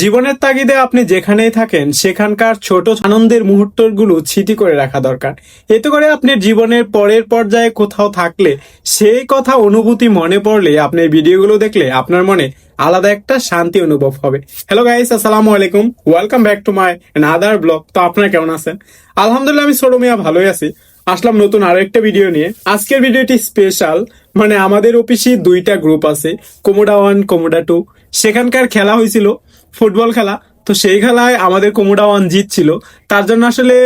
জীবনের তাগিদে আপনি যেখানেই থাকেন, সেখানকার ছোট আনন্দের মুহূর্তগুলো ছিটি করে রাখা দরকার। এতে করে আপনি জীবনের পরের পর্যায়ে কোথাও থাকলে, সেই কথা অনুভূতি মনে পড়লে আপনি ভিডিওগুলো দেখলে আপনার মনে আলাদা একটা শান্তি অনুভব হবে। হ্যালো গাইস আসসালামু আলাইকুম। Welcome back to my other blog তো আপনারা কেমন আছেন? আলহামদুলিল্লাহ, আমি ছোট মিয়া ভালোই আছি। আসলাম নতুন আরও একটা ভিডিও নিয়ে। আজকের ভিডিওটি স্পেশাল মানে আমাদের অফিসে দুইটা গ্রুপ আছে। কোমোডা ওয়ান কোমোডা টু সেখানকার খেলা হয়েছিল। ফুটবল খেলা। তো সেই খেলায় আমাদের কোমোডা ওয়ান জিতছিল। তার জন্য আসলে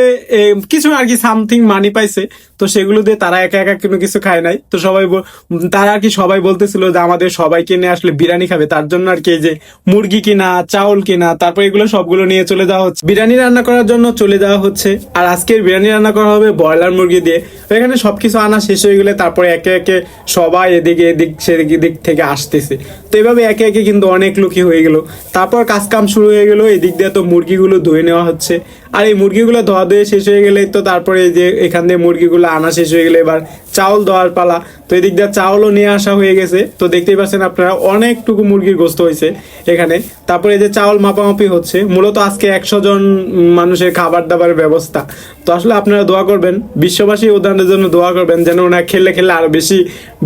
কিছু আর কি সামথিং মানি পাইছে। তো সেগুলো দিয়ে তারা একা একা কোনো কিছু খায় নাই। তো সবাই তারা আর কি সবাই বলতেছিল যে আমাদের সবাইকে নিয়ে আসলে বিরিয়ানি খাবে। তার জন্য আর কি যে মুরগি কিনা, চাউল কিনা, তারপর এগুলো সবগুলো নিয়ে চলে যাওয়া হচ্ছে। বিরিয়ানি রান্না করার জন্য চলে যাওয়া হচ্ছে। আর আজকের বিরিয়ানি রান্না করা হবে ব্রয়লার মুরগি দিয়ে। তো এখানে সবকিছু আনা শেষ হয়ে গেলে তারপরে একে একে সবাই এদিকে এদিক সেদিক দিক থেকে আসতেছে। তো এভাবে একে একে কিন্তু অনেক লোকই হয়ে গেল। তারপর কাজ কাম শুরু হয়ে গেল। এদিক দিয়ে তো মুরগিগুলো ধুয়ে নেওয়া হচ্ছে। আর এই মুরগিগুলো ধোয়া ধুয়ে শেষ হয়ে গেলে তো তারপরে যে এখান দিয়ে মুরগিগুলো আনা শেষ হয়ে গেলে এবার চাউল দেওয়ার পালা। তো এদিক দিয়ে চাউলও নিয়ে আসা হয়ে গেছে। তো দেখতেই পাচ্ছেন আপনারা অনেকটুকু মুরগির গোস্ত হয়েছে এখানে। তারপরে এই যে চাউল মাপামাপি হচ্ছে, মূলত আজকে একশো জন মানুষের খাবার দাবারের ব্যবস্থা। তো আসলে আপনারা দোয়া করবেন, বিশ্ববাসী উদাহরণের জন্য দোয়া করবেন, যেন ওনারা খেললে খেললে আরও বেশি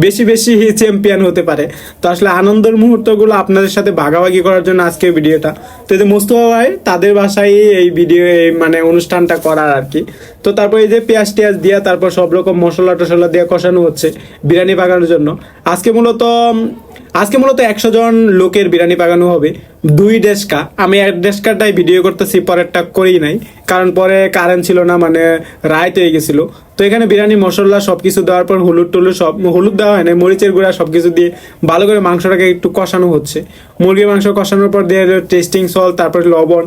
বেশি বেশি চ্যাম্পিয়ন হতে পারে। তো আসলে আনন্দের মুহূর্তগুলো আপনাদের সাথে ভাগাভাগি করার জন্য আজকে ভিডিওটা। তো যে মুস্তফা ভাই, তাদের বাসায় এই ভিডিও মানে অনুষ্ঠানটা করার আর কি। তো তারপর এই যে পেঁয়াজ টেয়াজ দিয়া তারপর সব রকম মশলা টশলা দিয়ে কষানো হচ্ছে বিরিয়ানি পাকানোর জন্য। আজকে মূলত আজকে মূলত একশো জন লোকের বিরিয়ানি পাকানো হবে। দুই ডেস্কা। আমি এক ডেস্কাটাই ভিডিও করতেছি, পরেরটা করেই নাই, কারণ পরে কারেন্ট ছিল না মানে রাইত হয়ে গেছিল। তো এখানে বিরিয়ানি, মশলা সব কিছু দেওয়ার পর হলুদ টলুদ সব হলুদ দেওয়া হয় না মরিচের গুঁড়া সব কিছু দিয়ে ভালো করে মাংসটাকে একটু কষানো হচ্ছে। মুরগির মাংস কষানোর পর দিয়ে টেস্টিং সল্ট তারপর লবণ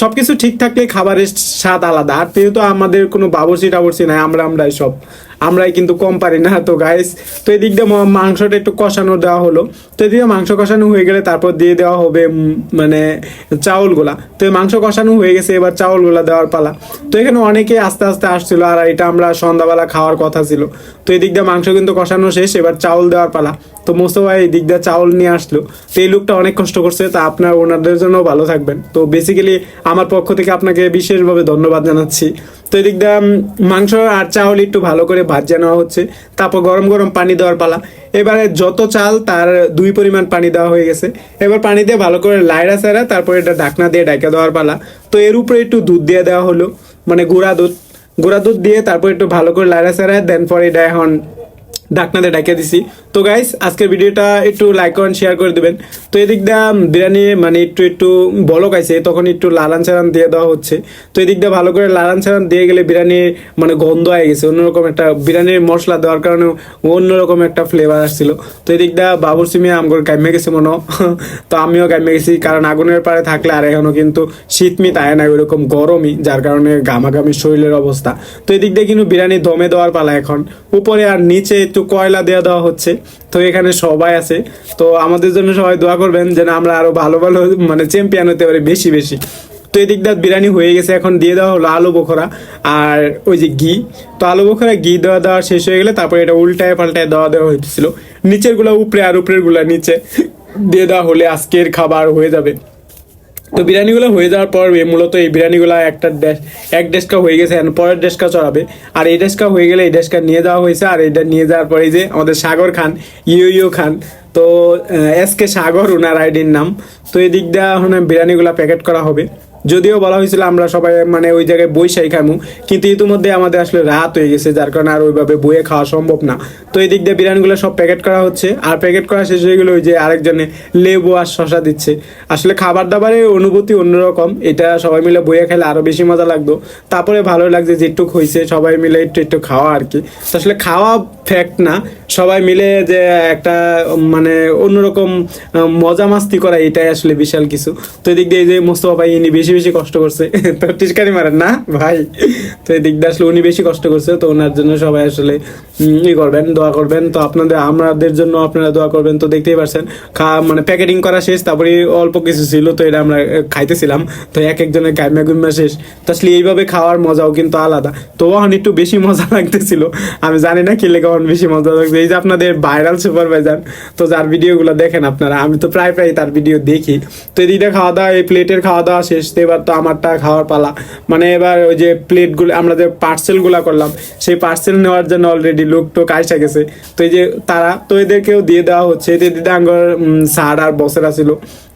সব কিছু ঠিক থাকলে খাবারের স্বাদ আলাদা। আর যেহেতু আমাদের কোনো বাবরসি টাবরসি নাই, আমরা আমরাই সব। আমরাই কিন্তু কম পারি না, তো গাইস তো এদিক দিয়ে মাংসটা একটু কষানো দেওয়া হলো। তো এদিকে মাংস কষানো হয়ে গেলে তারপর দিয়ে দেওয়া হবে মানে চাউলগুলা। তো এই মাংস কষানো হয়ে গেছে, এবার চাউলগুলা দেওয়ার পালা। তো এখানে অনেকে আস্তে আস্তে আসছিল, আর এটা আমরা সন্ধ্যাবেলা খাওয়ার কথা ছিল। তো এই দিক দিয়ে মাংস কিন্তু কষানো শেষ, এবার চাউল দেওয়ার পালা। তো মোস্তফা এই দিক দিয়ে চাউল নিয়ে আসলো। তো এই লোকটা অনেক কষ্ট করছে, তা আপনার ওনাদের জন্য ভালো থাকবেন। তো বেসিক্যালি আমার পক্ষ থেকে আপনাকে বিশেষভাবে ধন্যবাদ জানাচ্ছি। তো এদিক দিয়ে মাংস আর চাউল একটু ভালো করে ভাজা নেওয়া হচ্ছে। তারপর গরম গরম পানি দেওয়ার পালা। এবারে যত চাল, তার দুই পরিমাণ পানি দেওয়া হয়ে গেছে। এবার পানি দিয়ে ভালো করে লাইড়া সারা তারপর এটা ঢাকনা দিয়ে ডাকা দেওয়ার পালা। তো এর উপরে একটু দুধ দিয়ে দেওয়া হলো মানে গুঁড়া দুধ। গুঁড়া দুধ দিয়ে তারপর একটু ভালো করে লাইড়া সারা দেন পরে এটা এখন ডাকনাতে ডাকিয়ে দিছি। তো গাইস আজকের ভিডিওটা একটু লাইক করেন শেয়ার করে দিবেন। তো এদিক দিয়ে বিরিয়ানি মানে একটু একটু বলক আছে তখন একটু লালান ছাড়ান দিয়ে দেওয়া হচ্ছে। তো এদিক দিয়ে ভালো করে লালান ছাড়ান দিয়ে গেলে বিরিয়ানি মানে গন্ধ হয়ে গেছে, অন্যরকম একটা বিরিয়ানির মশলা দেওয়ার কারণে অন্যরকম একটা ফ্লেভার আসছিল। তো এদিক দিয়ে বাবুর সিমিয়া আমগর গাইমে গেছে মনে তো আমিও গাইমে গেছি, কারণ আগুনের পারে থাকলে আর এখনও কিন্তু শীতমিত আয় না, ওইরকম গরমই, যার কারণে গামাগামি শরীরের অবস্থা। তো এদিক দিয়ে কিন্তু বিরিয়ানি দমে দেওয়ার পালা এখন। উপরে আর নিচে একটু কয়লা দেওয়া দেওয়া হচ্ছে। তো এখানে সবাই আছে। তো আমাদের জন্য সবাই দোয়া করবেন যেন আমরা আরও ভালো ভালো মানে চ্যাম্পিয়ন হতে পারি বেশি বেশি। তো এদিক দিয়ে বিরিয়ানি হয়ে গেছে, এখন দিয়ে দেওয়া হলো আলু বোখরা আর ওই যে ঘি। তো আলু বোখরা ঘি দেওয়া দেওয়া শেষ হয়ে গেলে তারপরে এটা উল্টায় পাল্টায় দেওয়া দেওয়া হয়েছিল নিচেরগুলা উপরে আর উপরেরগুলা নিচে। দিয়ে দেওয়া হলে আজকের খাবার হয়ে যাবে। তো বিরিয়ানিগুলো হয়ে যাওয়ার পর মূলত এই বিরিয়ানিগুলো একটা এক ডেস্কা হয়ে গেছে পরের ডেস্কা চড়াবে। আর এই ডেস্কা হয়ে গেলে এই ডেস্কা নিয়ে যাওয়া হয়েছে আর এটা নিয়ে যাওয়ার পরে যে আমাদের সাগর খান ইউ ইউ খান, তো এস কে সাগর ওনার আইডির নাম। তো এই দিক দিয়ে বিরিয়ানিগুলো প্যাকেট করা হবে। যদিও বলা হয়েছিল আমরা সবাই মানে ওই জায়গায় বই বইসাই খামু, কিন্তু ইতিমধ্যে আমাদের আসলে রাত হয়ে গেছে, যার কারণে আর ওইভাবে বইয়ে খাওয়া সম্ভব না। তো এই দিক দিয়ে বিরিয়ানিগুলো সব প্যাকেট করা হচ্ছে, আর প্যাকেট করা শেষ হয়ে গেলে ওই যে আরেকজনে লেবু আর শশা দিচ্ছে। আসলে খাবার দাবারের অনুভূতি অন্যরকম, এটা সবাই মিলে বইয়ে খেলে আরও বেশি মজা লাগতো। তারপরে ভালো লাগছে যে একটু হয়েছে সবাই মিলে একটু একটু খাওয়া আর কি। তো আসলে খাওয়া ফ্যাক্ট না, সবাই মিলে যে একটা মানে অন্যরকম মজা মাস্তি করা, এটাই আসলে বিশাল কিছু। তো এদিক দিয়ে এই যে মোস্তফা ভাই ইনি বেশি বেশি বেশি কষ্ট করছে। তো টিসকারি মারেন। না, ভাই, তো এই দিক দিয়ে আসলে উনি বেশি কষ্ট করছে, তো ওনার জন্য সবাই আসলে ই করবেন, দোয়া করবেন। তো আপনাদের আমাদের জন্য আপনারা দোয়া করবেন। তো দেখতেই পারছেন, খা মানে প্যাকেটিং করা শেষ, তারপরে অল্প কিছু ছিল, তো এটা আমরা খাইতেছিলাম। তো এক একজনের গাইমা গুইমা শেষ। তো আসলে এইভাবে খাওয়ার মজাও কিন্তু আলাদা। তো ওখান একটু বেশি মজা লাগতেছিল। আমি জানি না কি লেগে বেশি মজা লাগছে। এই যে আপনাদের ভাইরাল সুপারভাইজার, তো যার ভিডিওগুলো দেখেন আপনারা, আমি তো প্রায় প্রায় তার ভিডিও দেখি। তো এদিকে খাওয়া দাওয়া, এই প্লেটের খাওয়া দাওয়া শেষ এবার তো আমারটা খাওয়ার পালা। মানে এবার ওই যে প্লেটগুলো আমরা যে পার্সেলগুলো করলাম, সেই পার্সেল নেওয়ার জন্য অলরেডি লোক টোক আসা গেছে। তো এই যে তারা, তো এদেরকেও দিয়ে দেওয়া হচ্ছে। এদের দিদাঙ্গর স্যার আর বসেরা ছিল।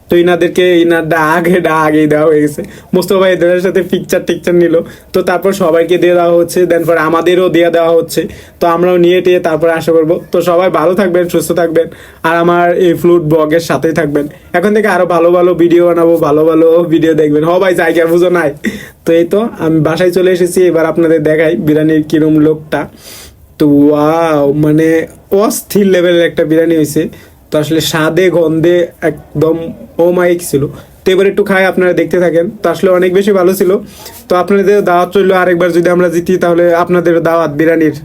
তো ইনাদেরকে ইনার আগে ডা আগেই দেওয়া হয়ে গেছে। মোস্তফা এদের সাথে পিকচার টিকচার নিল। তো তারপর সবাইকে দিয়ে দেওয়া হচ্ছে দেন পর আমাদেরও দিয়ে দেওয়া হচ্ছে। তো আমরাও নিয়ে টিয়ে তারপরে আশা করব। তো সবাই ভালো থাকবেন, সুস্থ থাকবেন, আর আমার এই ফ্লুট ব্লগের সাথেই থাকবেন। এখন থেকে আরও ভালো ভালো ভিডিও বানাবো, ভালো ভালো ভিডিও দেখবেন। হ ভাই, জায়গা বুঝো নাই। তো এই তো, আমি বাসায় চলে এসেছি, এবার আপনাদের দেখাই বিরিয়ানির কিরম লোকটা। তো ওয়াও মানে অস্থির লেভেলের একটা বিরিয়ানি হয়েছে। তো আসলে স্বাদে, গন্ধে একদম ওমাইক ছিল। তো এবার একটু খাই, আপনারা দেখতে থাকেন। তো আসলে অনেক বেশি ভালো ছিল। তো আপনাদের দাওয়াত চলল আরেকবার যদি আমরা জিতি, তাহলে আপনাদের দাওয়াত বিরিয়ানির।